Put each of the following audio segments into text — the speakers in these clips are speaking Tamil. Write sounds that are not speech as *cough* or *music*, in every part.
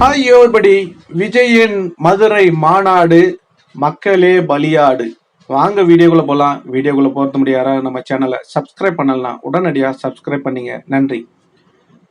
ஹாய் everybody விஜயின் மதுரை மாநாடு மக்களே பலியாடு. வாங்க வீடியோக்குள்ள போலாம். வீடியோக்குள்ள போறது முடியாத நம்ம சேனலை சப்ஸ்கிரைப் பண்ணலாம். உடனடியா சப்ஸ்கிரைப் பண்ணீங்க. நன்றி.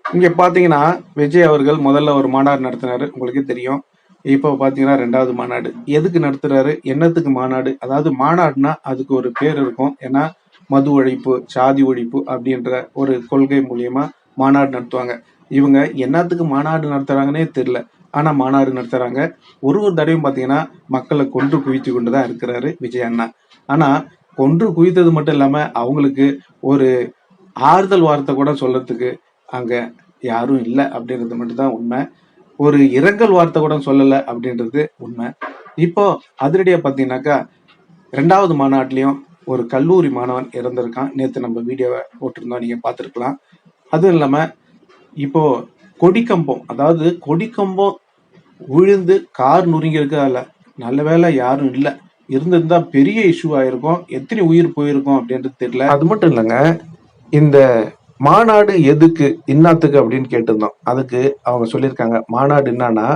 இங்க பாத்தீங்கன்னா விஜய் அவர்கள் முதல்ல ஒரு மாநாடு நடத்தினாரு. உங்களுக்கே தெரியும். இப்போ பார்த்தீங்கன்னா ரெண்டாவது மாநாடு. எதுக்கு நடத்துறாரு? என்னத்துக்கு மாநாடு? அதாவது மாநாடுனா அதுக்கு ஒரு பேர் இருக்கும். ஏன்னா மது ஒழிப்பு சாதி ஒழிப்பு அப்படின்ற ஒரு கொள்கை மூலியமா மாநாடு நடத்துவாங்க. இவங்க என்னத்துக்கு மாநாடு நடத்துறாங்கன்னே தெரில ஆனால் மாநாடு நடத்துகிறாங்க ஒரு ஒரு தடவையும் பார்த்தீங்கன்னா மக்களை கொன்று குவித்து கொண்டு தான் இருக்கிறாரு விஜய் அண்ணா. ஆனால் கொன்று குவித்தது மட்டும் இல்லாமல் அவங்களுக்கு ஒரு ஆறுதல் வார்த்தை கூட சொல்கிறதுக்கு அங்கே யாரும் இல்லை அப்படின்றது மட்டும்தான் உண்மை. ஒரு இரங்கல் வார்த்தை கூட சொல்லலை அப்படின்றது உண்மை. இப்போ அதிரடியாக பார்த்தீங்கன்னாக்கா ரெண்டாவது மாநாட்டிலையும் ஒரு கல்லூரி மாணவன் இறந்திருக்கான். நேற்று நம்ம வீடியோவை போட்டிருந்தோம் நீங்கள் பார்த்துருக்கலாம். அதுவும் இல்லாமல் இப்போ கொடிக்கம்பம் அதாவது கொடிக்கம்பம் விழுந்து கார் நுறுங்கி அதில் நல்ல வேளை யாரும் இல்லை. இருந்திருந்தா பெரிய இஷ்யூ ஆயிருக்கும். எத்தனை உயிர் போயிருக்கும் அப்படின்றது தெரியல. அது மட்டும் இல்லைங்க. இந்த மாநாடு எதுக்கு இன்னாத்துக்கு அப்படின்னு கேட்டிருந்தோம். அதுக்கு அவங்க சொல்லியிருக்காங்க மாநாடு என்னன்னா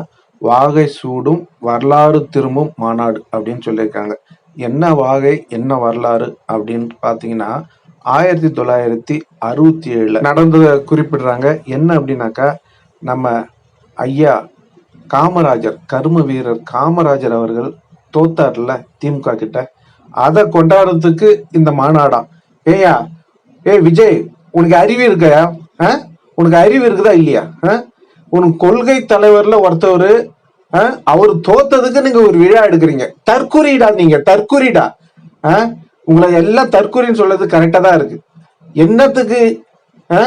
வாகை சூடும் வரலாறு திரும்பும் மாநாடு அப்படின்னு சொல்லியிருக்காங்க. என்ன வாகை என்ன வரலாறு அப்படின்னு பார்த்தீங்கன்னா ஆயிரத்தி தொள்ளாயிரத்தி அறுபத்தி ஏழில் நடந்ததை குறிப்பிடுறாங்க. என்ன அப்படின்னாக்கா நம்ம ஐயா காமராஜர் கரும வீரர் காமராஜர் அவர்கள் தோத்தார்ல திமுக கிட்ட. அதை கொண்டாடுறதுக்கு இந்த மாநாடாம் ஏயா ஏய் விஜய் உனக்கு அறிவு இருக்கையா? ஆ? உனக்கு அறிவு இருக்குதா இல்லையா? ஆ? கொள்கை தலைவர்ல ஒருத்தவர் அவர் தோத்ததுக்கு நீங்க ஒரு விழா எடுக்கிறீங்க. தற்குறிடா நீங்க தற்குறிடா. ஆ? உங்களை எல்லாம் தற்கொலைன்னு சொல்றது கரெக்டா தான் இருக்கு. என்னத்துக்கு ஆ?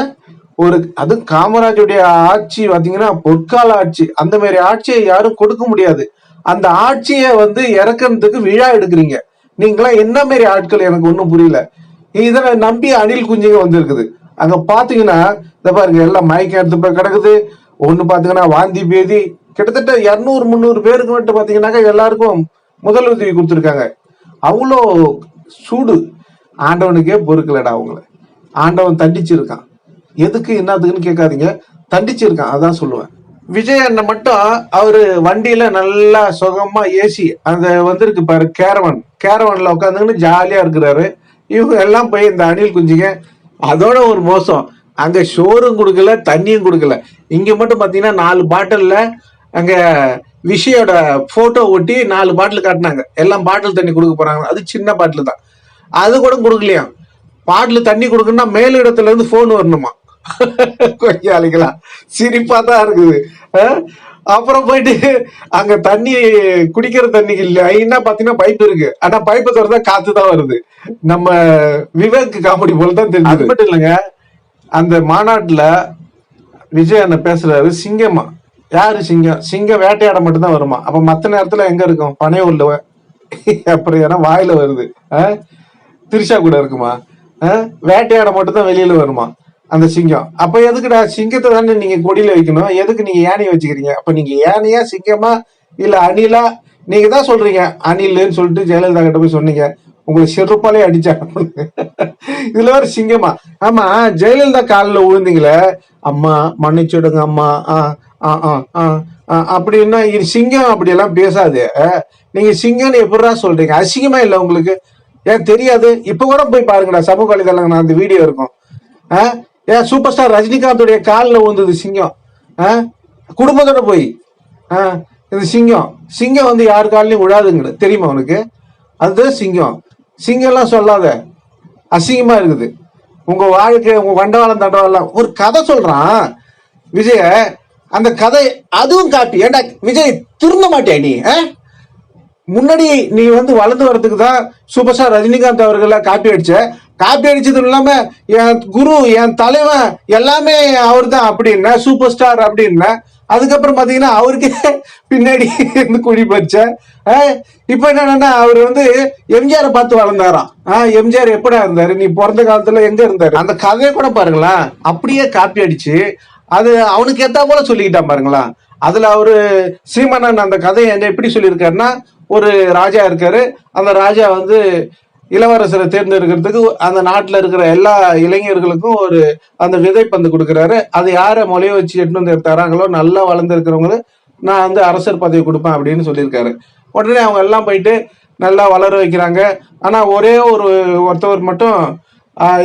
ஒரு அது காமராஜருடைய ஆட்சி பார்த்தீங்கன்னா பொற்கால ஆட்சி. அந்த மாதிரி ஆட்சியை யாரும் கொடுக்க முடியாது. அந்த ஆட்சியை வந்து இறக்குறதுக்கு விழா எடுக்கிறீங்க. நீங்களாம் என்ன மாதிரி ஆட்கள்? எனக்கு ஒன்றும் புரியல. இதை நம்பி அணில் குஞ்சுங்க வந்திருக்குது. அங்க பாத்தீங்கன்னா இந்த பாருங்க எல்லாம் மயக்கம் எடுத்து போய் கிடக்குது. ஒன்று பார்த்தீங்கன்னா வாந்தி பேதி. கிட்டத்தட்ட இரநூறு முந்நூறு பேருக்கு மட்டும் பார்த்தீங்கன்னாக்கா எல்லாருக்கும் முதலுதவி கொடுத்துருக்காங்க. அவ்வளோ சூடு. ஆண்டவனுக்கே பொறுக்கலடா அவங்கள. ஆண்டவன் தண்டிச்சிருக்கான். எதுக்கு என்னத்துக்குன்னு கேட்காதீங்க. தண்டிச்சிருக்கான் அதான் சொல்லுவேன். விஜய் அண்ணன் மட்டும் அவரு வண்டியில நல்லா சுகமா ஏசி அந்த வந்திருக்கு பாரு கேரவன் கேரவன்ல உட்காந்துக்கின்னு ஜாலியா இருக்கிறாரு. இவங்க எல்லாம் போய் இந்த அணில் குஞ்சுங்க அதோட ஒரு மோசம். அங்க ஷோரும் கொடுக்கல தண்ணியும் கொடுக்கல. இங்க மட்டும் பாத்தீங்கன்னா நாலு பாட்டில்ல அங்க விஷயோட போட்டோ ஒட்டி நாலு பாட்டில் காட்டினாங்க. எல்லாம் பாட்டில் தண்ணி கொடுக்க போறாங்க. அது சின்ன பாட்டில் தான். அது கூட கொடுக்கலையா? பாட்டில் தண்ணி கொடுக்கணும்னா மேலிடத்துல இருந்து போன் வரணுமா? *laughs* கொஞ்சம் அழிக்கலாம் சிரிப்பா தான் இருக்குது? அப்புறம் போயிட்டு அங்க தண்ணி குடிக்கிற தண்ணிக்கு இல்ல. என்ன பாத்தீங்கன்னா பைப் இருக்கு. ஆனா பைப்பை திறந்தா காத்து தான் வருது. நம்ம விவேக் காமெடி போல தான் தெரியுது அது மட்டும் இல்லைங்க. அந்த மாநாட்டுல விஜய் அண்ணன் பேசுறாரு சிங்கமா யாரு சிங்கம் சிங்கம் வேட்டையாட மட்டும்தான் வருமா? அப்ப மத்த நேரத்துல எங்க இருக்கும்? பனையூர்ல வ- அப்புறம் ஏன்னா வாயில வருது. அஹ்? திரிஷா கூட இருக்குமா? அஹ்? வேட்டையாட மட்டும்தான் வெளியில வருமா? அந்த சிங்கம். அப்ப எதுக்குடா சிங்கத்தை தானே நீங்க கொடியில வைக்கணும்? எதுக்கு நீங்க யானையை வச்சுக்கிறீங்க? அப்ப நீங்க யானையா சிங்கமா இல்ல அணிலா? நீங்க தான் சொல்றீங்க. அணில்னு சொல்லிட்டு ஜெயலலிதா கிட்ட போய் சொன்னீங்க. உங்களை செருப்பாலே அடிச்சாங்க இதுல ஒரு சிங்கமா? ஆமா ஜெயலலிதா காலில் விழுந்தீங்களே? அம்மா மன்னிச்சுடுங்க அம்மா. ஆஹ் ஆ, அப்படின்னா இது சிங்கம் அப்படி எல்லாம் பேசாது நீங்க சிங்கம்னு எப்படிடா சொல்றீங்க? அசிங்கமா இல்லை உங்களுக்கு? ஏன் தெரியாது? இப்ப கூட போய் பாருங்கடா சமூக வலைதளங்க அந்த வீடியோ இருக்கும். ஆ? ஏன் சூப்பர் ஸ்டார் ரஜினிகாந்தோடைய காலில் விழுந்தது சிங்கம். ஆ? குடும்பத்தோட போய். ஆ, இது சிங்கம். சிங்கம் வந்து யார் காலிலையும் விழாதுங்கிறது தெரியுமா உனக்கு? அதுதான் சிங்கம். சிங்கம்லாம் சொல்லாத. அசிங்கமா இருக்குது. உங்க வாழ்க்கை உங்க வண்டவாளம் தண்டவாளம் ஒரு கதை சொல்றான். விஜய அந்த கதை அதுவும் காப்பி ஏண்டா விஜய் திருந்த மாட்டியா நீ ஆ? முன்னாடி நீ வந்து வளர்ந்து வரதுக்கு தான் சூப்பர் ஸ்டார் ரஜினிகாந்த் அவர்களை காப்பி அடிச்ச. காப்பி அடிச்சதும் இல்லாம என் குரு என் தலைவன் எல்லாமே அவர் தான் அப்படின்னா சூப்பர் ஸ்டார் அப்படின்னா. அதுக்கப்புறம் பாத்தீங்கன்னா அவருக்கு பின்னாடி இருந்து குடி பறிச்ச இப்ப என்னன்னா அவர் வந்து எம்ஜிஆரை பார்த்து வளர்ந்தாராம். ஆஹ் எம்ஜிஆர் எப்படா இருந்தாரு? நீ பிறந்த காலத்துல எங்க இருந்தாரு? அந்த கதையை கூட பாருங்களேன். அப்படியே காப்பி அடிச்சு அது அவனுக்கு ஏத்தா போல சொல்லிக்கிட்டான் பாருங்களா அதுல அவரு சீமானன் அந்த கதையை என்ன எப்படி சொல்லியிருக்காருன்னா ஒரு ராஜா இருக்காரு. அந்த ராஜா வந்து இளவரசரை தேர்ந்தெடுக்கிறதுக்கு அந்த நாட்டில் இருக்கிற எல்லா இளைஞர்களுக்கும் ஒரு அந்த விதைப்பந்து கொடுக்குறாரு. அது யாரை முளைய வச்சு எட்டு வந்து தராங்களோ நல்லா வளர்ந்துருக்கிறவங்களும் நான் வந்து அரசர் பதவி கொடுப்பேன் அப்படின்னு சொல்லியிருக்காரு. உடனே அவங்க எல்லாம் போயிட்டு நல்லா வளர வைக்கிறாங்க. ஆனால் ஒரே ஒரு ஒருத்தவர் மட்டும்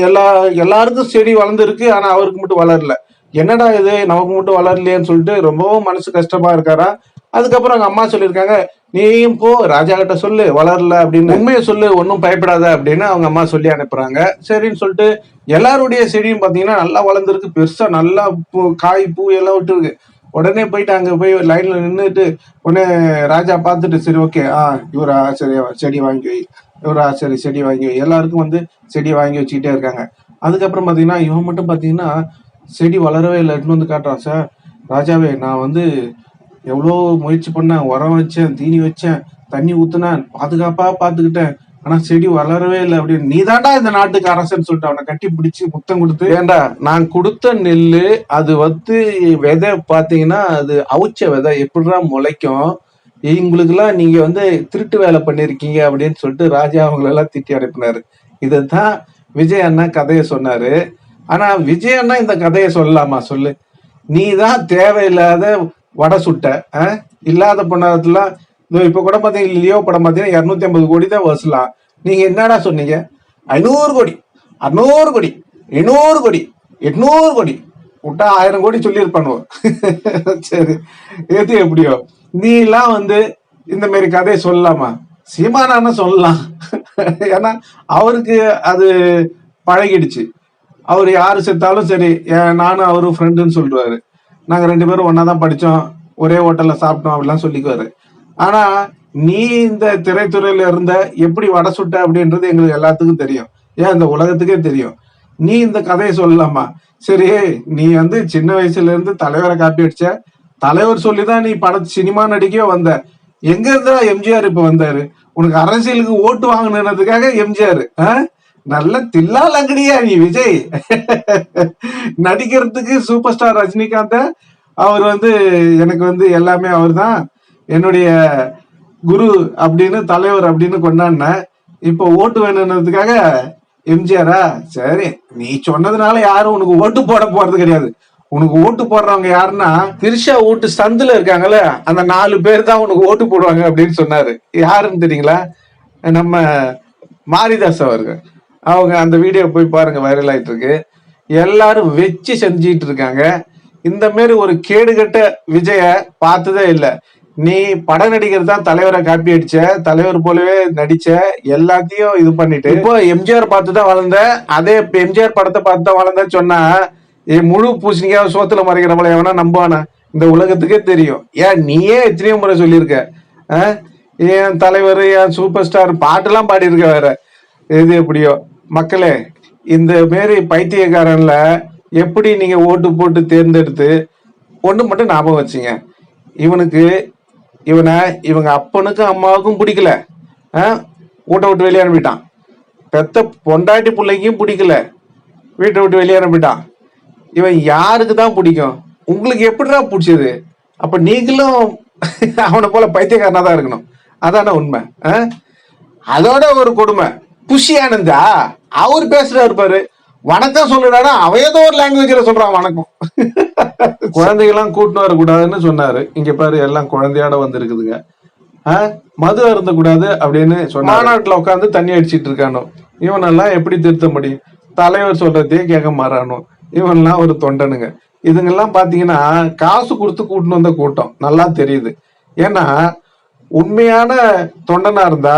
எல்லா எல்லாருக்கும் செடி வளர்ந்துருக்கு. ஆனால் அவருக்கு மட்டும் வளரல. என்னடா இது? நமக்கு மட்டும் வளரலையேன்னு சொல்லிட்டு ரொம்பவும் மனசு கஷ்டமா இருக்காரா? அதுக்கப்புறம் அவங்க அம்மா சொல்லியிருக்காங்க நீயும் போ ராஜா கிட்ட சொல்லு வளரல அப்படின்னு. உண்மையை சொல்லு ஒன்றும் பயப்படாத அப்படின்னு அவங்க அம்மா சொல்லி அனுப்புறாங்க. சரின்னு சொல்லிட்டு எல்லாருடைய செடியும் பார்த்தீங்கன்னா நல்லா வளர்ந்துருக்கு. பெருசா நல்லா பூ காய் பூ எல்லாம் விட்டுருக்கு. உடனே போயிட்டு அங்க போய் லைன்ல நின்றுட்டு உடனே ராஜா பார்த்துட்டு சரி ஓகே ஆ இவரா சரி செடி வாங்கி வை. இவரா சரி செடி வாங்கி வை. எல்லாருக்கும் வந்து செடி வாங்கி வச்சுக்கிட்டே இருக்காங்க. அதுக்கப்புறம் பார்த்தீங்கன்னா இவன் மட்டும் பார்த்தீங்கன்னா செடி வளரவே இல்லை. எடுத்துன்னு வந்து காட்டுறான் சார் ராஜாவே நான் வந்து எவ்வளோ முயற்சி பண்ணேன். உரம் வச்சேன் தீனி வச்சேன் தண்ணி ஊத்துனேன் பாதுகாப்பாக பார்த்துக்கிட்டேன். ஆனா செடி வளரவே இல்லை அப்படின்னு. நீ தாண்டா இந்த நாட்டுக்கு அரசன்னு சொல்லிட்டு அவனை கட்டி பிடிச்சி முத்தம் கொடுத்து ஏண்டா நான் கொடுத்த நெல்லு அது வந்து விதை பார்த்தீங்கன்னா அது அவிச்ச விதை. எப்படிதான் முளைக்கும்? இவங்களுக்குலாம் நீங்க வந்து திருட்டு வேலை பண்ணிருக்கீங்க அப்படின்னு சொல்லிட்டு ராஜா அவங்களெல்லாம் திட்டி அனுப்பினாரு. இதைத்தான் விஜய் அண்ணா கதையை சொன்னாரு. ஆனா விஜயன்னா இந்த கதையை சொல்லலாமா? சொல்லு. நீ தான் தேவையில்லாத வடை சுட்ட ஆ? இல்லாத பணத்துல இப்ப கூட பாத்தீங்கன்னா லியோ படம் பாத்தீங்கன்னா இருநூத்தி ஐம்பது கோடி தான் வசூலாம் நீங்க என்னடா சொன்னீங்க? ஐநூறு கோடி அறுநூறு கோடி எண்ணூறு கோடி எட்நூறு கோடி. விட்டா ஆயிரம் கோடி சொல்லியிருப்பானுவோ? *laughs* சரி எது எப்படியோ. நீ எல்லாம் வந்து இந்த மாதிரி கதையை சொல்லலாமா? சீமானான்னு சொல்லலாம். *laughs* ஏன்னா அவருக்கு அது பழகிடுச்சு. அவர் யாரு செத்தாலும் சரி ஏன் நானும் அவரும் ஃப்ரெண்டுன்னு சொல்லுவாரு. நாங்க ரெண்டு பேரும் ஒன்னா தான் படிச்சோம் ஒரே ஹோட்டல்ல சாப்பிட்டோம் அப்படிலாம் சொல்லிக்குவாரு. ஆனா நீ இந்த திரைத்துறையில இருந்த எப்படி வடை சுட்ட அப்படின்றது எங்களுக்கு எல்லாத்துக்கும் தெரியும். ஏன் இந்த உலகத்துக்கே தெரியும். நீ இந்த கதையை சொல்லலாமா? சரி நீ வந்து சின்ன வயசுல இருந்து தலைவரை காப்பி அடிச்ச தலைவர் சொல்லிதான் நீ பட சினிமா நடிக்கவே வந்த. எங்க இருந்தா எம்ஜிஆர் இப்ப வந்தாரு? உனக்கு அரசியலுக்கு ஓட்டு வாங்கினதுக்காக எம்ஜிஆர் நல்ல தில்லா லங்கடியா நீ விஜய். நடிக்கிறதுக்கு சூப்பர் ஸ்டார் ரஜினிகாந்த. அவர் வந்து எனக்கு வந்து எல்லாமே அவர் தான் என்னுடைய குரு அப்படின்னு தலைவர் அப்படின்னு கொண்டாடின இப்போ ஓட்டு வேணுன்றதுக்காக எம்ஜிஆரா? சரி நீ சொன்னதுனால யாரும் உனக்கு ஓட்டு போட போறது கிடையாது. உனக்கு ஓட்டு போடுறவங்க யாருன்னா திரிஷா ஓட்டு சந்துல இருக்காங்கல்ல அந்த நாலு பேர் தான் உனக்கு ஓட்டு போடுவாங்க அப்படின்னு சொன்னாரு. யாருன்னு தெரியுங்களா? நம்ம மாரிதாஸ் அவர்கள். அவங்க அந்த வீடியோ போய் பாருங்க வைரல் ஆயிட்டு இருக்கு எல்லாரும் வச்சு செஞ்சிட்டு இருக்காங்க இந்த மாதிரி ஒரு கேடுகட்ட விஜய பார்த்ததே இல்லை. நீ பட நடிகர் தான் தலைவரை காப்பி அடிச்ச தலைவர் போலவே நடிச்ச எல்லாத்தையும் இது பண்ணிட்டு இப்போ எம்ஜிஆர் பார்த்து தான் வளர்ந்த அதே எம்ஜிஆர் படத்தை பார்த்து தான் வளர்ந்த சொன்னா என் முழு பூசணிக்காக சோத்துல மறைக்கிறவள எவனா நம்புவானா? இந்த உலகத்துக்கே தெரியும். ஏன் நீயே எத்தனையோ முறை சொல்லியிருக்க. ஆ? என் தலைவர் என் சூப்பர் ஸ்டார் பாட்டெல்லாம் பாடியிருக்க வேற. எது எப்படியோ. மக்களே இந்த மாரி பைத்தியக்காரன்ல எப்படி நீங்க ஓட்டு போட்டு தேர்ந்தெடுத்து ஒன்று மட்டும் ஞாபகம் வச்சுங்க. இவனுக்கு இவனை இவங்க அப்பனுக்கும் அம்மாவுக்கும் பிடிக்கல. ஆ? வீட்டை விட்டு வெளியே அனுப்பிட்டான். பெத்த பொண்டாட்டி பிள்ளைக்கும் பிடிக்கல. வீட்டை விட்டு வெளியே அனுப்பிட்டான். இவன் யாருக்கு தான் பிடிக்கும்? உங்களுக்கு எப்படிடா பிடிச்சது? அப்ப நீங்களும் அவனை போல பைத்தியக்காரனா தான் இருக்கணும். அதான உண்மை. ஆ? அதோட ஒரு கொடுமை. புஷி ஆனந்தா? அவர் பேசுறாரு பாரு. வணக்கம் சொல்லுடானா அவன் ஏதோ ஒரு லாங்குவேஜ்ல சொல்றான் வணக்கம். குழந்தைகள்லாம் கூட்டிட்டு வரக்கூடாதுன்னு சொன்னாரு. இங்க பாரு எல்லாம் குழந்தையோட வந்திருக்குதுங்க? மது அருந்தக்கூடாது அப்படின்னு சொன்ன மாநாட்டுல உட்காந்து தண்ணி அடிச்சிட்டு இருக்கானோ? இவனெல்லாம் எப்படி திருத்த முடியும்? தலைவர் சொல்றதையே கேட்க மாறானோ? இவன்லாம் ஒரு தொண்டனுங்க. இதுங்கெல்லாம் பாத்தீங்கன்னா காசு கொடுத்து கூட்டின்னு வந்த கூட்டம். நல்லா தெரியுது. ஏன்னா உண்மையான தொண்டனா இருந்தா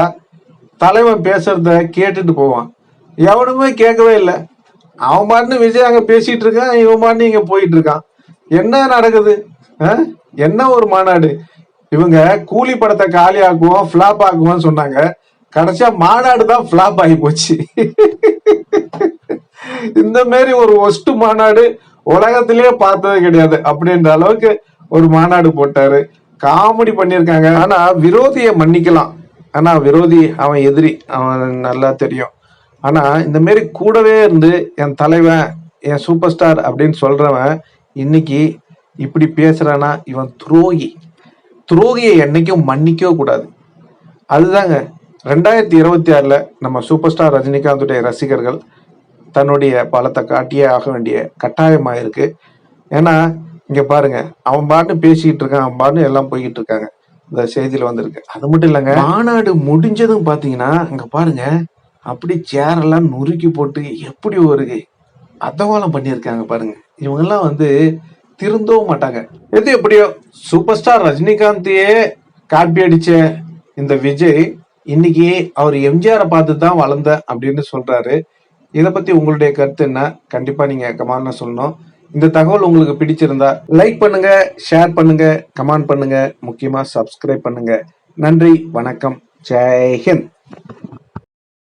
தலைவன் பேசுறத கேட்டுட்டு போவான். எவனுமே கேட்கவே இல்லை. அவன் பாட்டுன்னு விஜய் அங்க பேசிட்டு இருக்கான் இவன் பாட்டு இங்க போயிட்டு இருக்கான். என்ன நடக்குது? ஆ? என்ன ஒரு மாநாடு? இவங்க கூலி படத்தை காலி ஆக்குவோம் ஃபிளாப் ஆக்குவோம்னு சொன்னாங்க. கடைசியா மாநாடு தான் ஃபிளாப் ஆகி போச்சு. இந்த மாதிரி ஒரு ஒஸ்ட் மாநாடு உலகத்திலேயே பார்த்தது கிடையாது. அப்படின்ற அளவுக்கு ஒரு மாநாடு போட்டாரு. காமெடி பண்ணியிருக்காங்க. ஆனா விரோதியை மன்னிக்கலாம். ஆனால் விரோதி அவன் எதிரி அவன் நல்லா தெரியும். ஆனால் இந்த மாரி கூடவே இருந்து என் தலைவன் என் சூப்பர் ஸ்டார் அப்படின்னு சொல்கிறவன் இன்னைக்கு இப்படி பேசுகிறானா இவன் துரோகி. துரோகியை என்னைக்கும் மன்னிக்கவே கூடாது. அதுதாங்க ரெண்டாயிரத்தி இருபத்தி ஆறில் நம்ம சூப்பர் ஸ்டார் ரஜினிகாந்துடைய ரசிகர்கள் தன்னுடைய பலத்தை காட்டியே ஆக வேண்டிய கட்டாயமாக இருக்குது ஏன்னா இங்கே பாருங்க அவன் பாட்டு பேசிக்கிட்டு இருக்கான் அவன் பாட்டு எல்லாம் போய்கிட்டு இருக்காங்க. இந்த செய்தியில வந்திருக்கு. அது மட்டும் இல்லைங்க. மாநாடு முடிஞ்சதும் பாத்தீங்கன்னா அங்க பாருங்க அப்படி சேர் எல்லாம் நொறுக்கி போட்டு எப்படி ஒரு அதவாளம் பண்ணியிருக்காங்க பாருங்க. இவங்கெல்லாம் வந்து திருந்தவும் மாட்டாங்க. எது எப்படியோ சூப்பர் ஸ்டார் ரஜினிகாந்தையே காப்பி அடிச்ச இந்த விஜய் இன்னைக்கு அவர் எம்ஜிஆரை பார்த்து தான் வளர்ந்த அப்படின்னு சொல்றாரு. இதை பத்தி உங்களுடைய கருத்து என்ன? கண்டிப்பா நீங்க கமான சொல்லணும். இந்த தகவல் உங்களுக்கு பிடிச்சிருந்தா லைக் பண்ணுங்க ஷேர் பண்ணுங்க கமெண்ட் பண்ணுங்க முக்கியமா சப்ஸ்கிரைப் பண்ணுங்க. நன்றி வணக்கம் ஜெய்ஹிந்த்